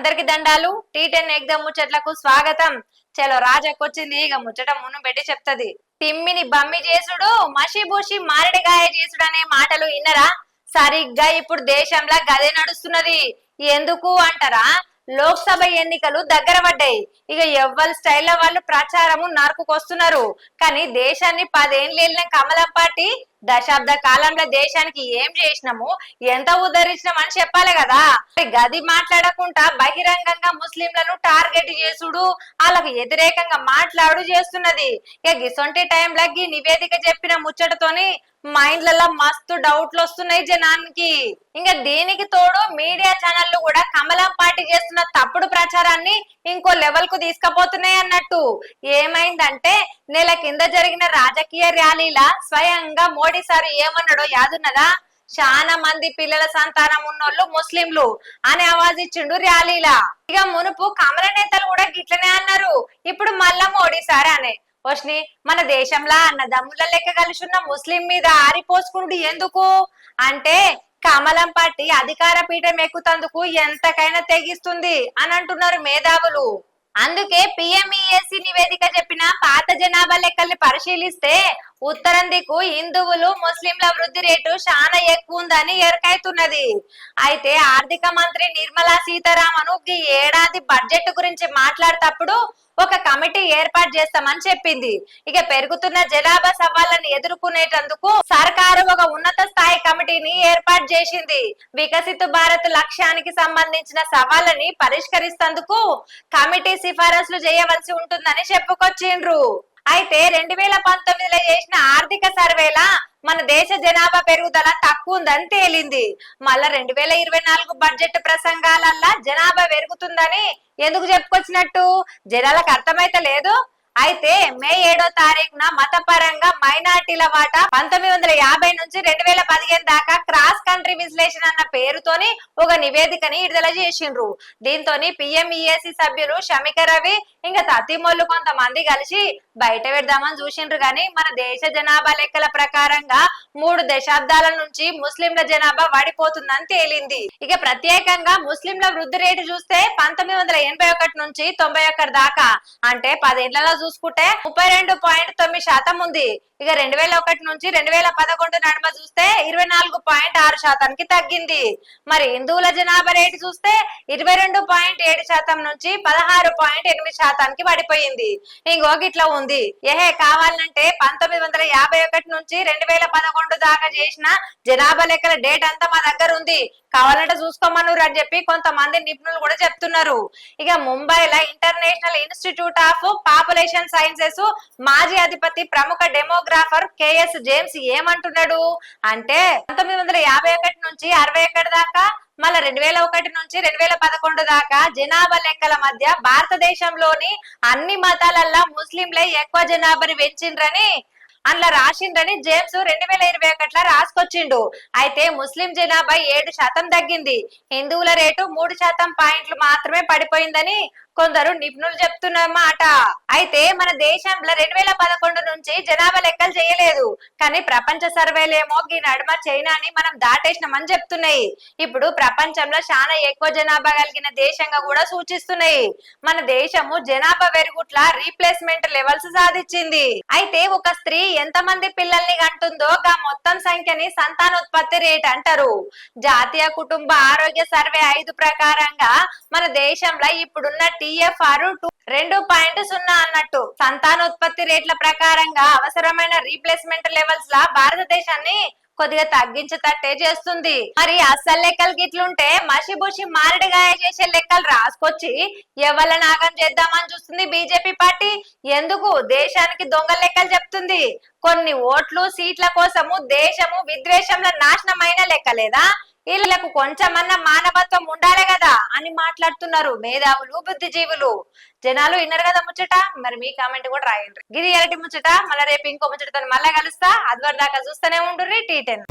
అందరికి దండాలు. Tea ten ఎగ్దమ్ ముచ్చట్లకు స్వాగతం. చలో రాజకొచ్చింది. ఇక ముచ్చట మును పెట్టి చెప్తది. తిమ్మిని బమ్మి చేసుడు మషిబూషి మారడిగాయ చేసుడు అనే మాటలు విన్నరా సరిగ్గా ఇప్పుడు దేశంలో గదే నడుస్తున్నది. ఎందుకు అంటారా? లోక్సభ ఎన్నికలు దగ్గర పడ్డాయి. ఇక ఎవ్వరి స్టైల్లో వాళ్ళు ప్రచారము నరుకుకొస్తున్నారు. కానీ దేశాన్ని పదేళ్ళు వెళ్ళిన కమలం పార్టీ దశాబ్ద కాలంలో దేశానికి ఏం చేసినాము? ఎంత ఉద్ధరించినామని చెప్పాలి కదా. గది మాట్లాడకుండా బహిరంగంగా ముస్లింలను టార్గెట్ చేసుడు వాళ్ళకు వ్యతిరేకంగా మాట్లాడు చేస్తున్నది. ఇక గిసొంటి టైంలో గీ నివేదిక చెప్పిన ముచ్చటతోని మైండ్లలో మస్తు డౌట్లు వస్తున్నాయి జనానికి. ఇంకా దీనికి తోడు మీడియా ఛానళ్ళు కూడా కమలం పార్టీ చేస్తున్న తప్పుడు ప్రచారాన్ని ఇంకో లెవెల్కు తీసుకుపోతున్నాయి అన్నట్టు. ఏమైందంటే నెల కింద జరిగిన రాజకీయ ర్యాలీలా స్వయంగా మోడీ సార్ ఏమన్నాడో యాదున్నదా? చాలా మంది పిల్లల సంతానం ఉన్నోళ్ళు ముస్లింలు అని ఆవాజ్ ఇచ్చిండు ర్యాలీలా. ఇక మునుపు కమల నేతలు కూడా గిట్లనే అన్నారు. ఇప్పుడు మళ్ళా మోడీ సార్ అనే. వష్ని మన దేశంలా అన్న దమ్ముల లెక్క కలిసి ఉన్న ముస్లిం మీద ఆరిపోసుకునుడు ఎందుకు? అంటే కమలం పార్టీ అధికార పీఠం ఎక్కుతందుకు ఎంతకైనా తెగిస్తుంది అని అంటున్నారు మేధావులు. అందుకే పిఎంఈఎస్సి నివేదిక చెప్పిన పాత జనాభా లెక్కల్ని పరిశీలిస్తే ఉత్తరం దిక్కు హిందువులు ముస్లింల వృద్ధి రేటు చాలా ఎక్కువ ఉందని ఎరకైతున్నది అయితే ఆర్థిక మంత్రి నిర్మలా సీతారామన్ ఈ ఏడాది బడ్జెట్ గురించి మాట్లాడేటప్పుడు ఒక కమిటీ ఏర్పాటు చేస్తామని చెప్పింది. ఇక పెరుగుతున్న జనాభా సవాళ్ళని ఎదుర్కొనేటందుకు సర్కారు ఒక ఉన్నత స్థాయి కమిటీని ఏర్పాటు చేసింది. వికసిత భారత్ లక్ష్యానికి సంబంధించిన సవాళ్ళని పరిష్కరిస్తేందుకు కమిటీ సిఫారసులు చేయవలసి ఉంటుందని చెప్పుకొచ్చిండ్రు. అయితే రెండు వేల పంతొమ్మిదిలో చేసిన ఆర్థిక సర్వేలా మన దేశ జనాభా పెరుగుదల తక్కువ ఉందని తేలింది. మళ్ళా రెండు వేల ఇరవై నాలుగు బడ్జెట్ ప్రసంగాలల్లా జనాభా పెరుగుతుందని ఎందుకు చెప్పుకొచ్చినట్టు? జనాలకు అర్థమైతే లేదు. అయితే మే ఏడో తారీఖున మతపరంగా మైనార్టీల వాటా పంతొమ్మిది వందల యాభై నుంచి రెండు వేల పదిహేను దాకా క్రాస్ విశ్లేషణ అన్న పేరుతోని ఒక నివేదికని విడుదల చేసిండ్రు. దీంతో పిఎంఈఎస్సి సభ్యులు షమిక రవి ఇంకా తతిమోళ్ళు కొంతమంది కలిసి బయట పెడదామని చూసిండ్రు. గాని మన దేశ జనాభా లెక్కల ప్రకారంగా మూడు దశాబ్దాల నుంచి ముస్లింల జనాభా పడిపోతుందని తేలింది. ఇక ప్రత్యేకంగా ముస్లింల వృద్ధి రేటు చూస్తే పంతొమ్మిది వందల ఎనభై ఒకటి నుంచి తొంభై ఒకటి దాకా. అంటే పదేళ్ళలో చూసుకుంటే ముప్పై రెండు పాయింట్ తొమ్మిది శాతం ఉంది. ఇక రెండు వేల ఒకటి నుంచి రెండు వేల పదకొండు నడుమ చూస్తే ఇరవై నాలుగు పాయింట్ ఆరు శాతానికి తగ్గింది. మరి హిందువుల జనాభా రేటు చూస్తే ఇరవై రెండు పాయింట్ ఏడు శాతం నుంచి పదహారు పాయింట్ ఎనిమిది శాతానికి పడిపోయింది. ఇంకో ఇట్లా ఉంది. ఏహే కావాలంటే పంతొమ్మిది వందల యాభై ఒకటి నుంచి రెండు వేల పదకొండు దాకా చేసిన జనాభా లెక్కల డేట్ అంతా మా దగ్గర ఉంది. కావాలంటే చూసుకోమన్నారు అని చెప్పి కొంతమంది నిపుణులు కూడా చెప్తున్నారు. ఇక ముంబైలో International Institute of Population Sciences మాజీ అధిపతి ప్రముఖ ఫోటోగ్రాఫర్ కేఎస్ జేమ్స్ ఏమంటున్నాడు అంటే పంతొమ్మిది వందల యాభై ఒకటి నుంచి అరవై ఒకటి దాకా మళ్ళా రెండు వేల ఒకటి నుంచి రెండు వేల పదకొండు దాకా జనాభా లెక్కల మధ్య భారతదేశంలోని అన్ని మతాలల్లా ముస్లింలే ఎక్కువ జనాభాని పెంచిండ్రని అందులో రాసిండ్రని జేమ్స్ రెండు వేల ఇరవై ఒకటిలో రాసుకొచ్చిండు. అయితే ముస్లిం జనాభా ఏడు శాతం తగ్గింది. హిందువుల రేటు మూడు శాతం పాయింట్లు మాత్రమే పడిపోయిందని కొందరు నిపుణులు చెప్తున్నమాట అయితే మన దేశంలో రెండు వేల పదకొండు నుంచి జనాభా లెక్కలు చేయలేదు. కానీ ప్రపంచ సర్వేలేమో ఈ నడుమ చైనాని మనం దాటేసినామని చెప్తున్నాయి. ఇప్పుడు ప్రపంచంలో చాలా ఎక్కువ జనాభా కలిగిన దేశంగా కూడా సూచిస్తున్నాయి. మన దేశము జనాభా పెరుగుట్ల రీప్లేస్మెంట్ లెవెల్స్ సాధించింది. అయితే ఒక స్త్రీ ఎంత మంది పిల్లల్ని కంటుందో గా మొత్తం సంఖ్యని సంతానోత్పత్తి రేట్ అంటారు. జాతీయ కుటుంబ ఆరోగ్య సర్వే ఐదు ప్రకారంగా మన దేశంలో ఇప్పుడున్న టిఎఫ్ఆర్ రెండు పాయింట్ సున్నా అన్నట్టు. సంతానోత్పత్తి రేట్ల ప్రకారంగా అవసరమైన రీప్లేస్మెంట్ లెవెల్స్ లా భారతదేశాన్ని కొద్దిగా తగ్గించేటట్టే చేస్తుంది. మరి అస్సలు లెక్కలు గిట్లుంటే మషిబుషి మారడిగాయ చేసే లెక్కలు రాసుకొచ్చి ఎవరి నాగం చేద్దామని చూస్తుంది బీజేపీ పార్టీ? ఎందుకు? దేశానికి దొంగ లెక్కలు చెప్తుంది. కొన్ని ఓట్లు సీట్ల కోసము దేశము విద్వేషంలో నాశనమైన లెక్కలేదా వీళ్ళకు కొంచెమన్నా మానవత్వం ఉండాలి కదా అని మాట్లాడుతున్నారు మేధావులు బుద్ధిజీవులు. జనాలు విన్నారు కదా ముచ్చట? మరి మీ కామెంట్ కూడా రాయండి. గిరి ఎరటి ముచ్చట మళ్ళీ రేపు ఇంకో ముచ్చటతో మళ్ళీ కలుస్తా. అదివరదాకా చూస్తూనే ఉండుర్రి. T ten.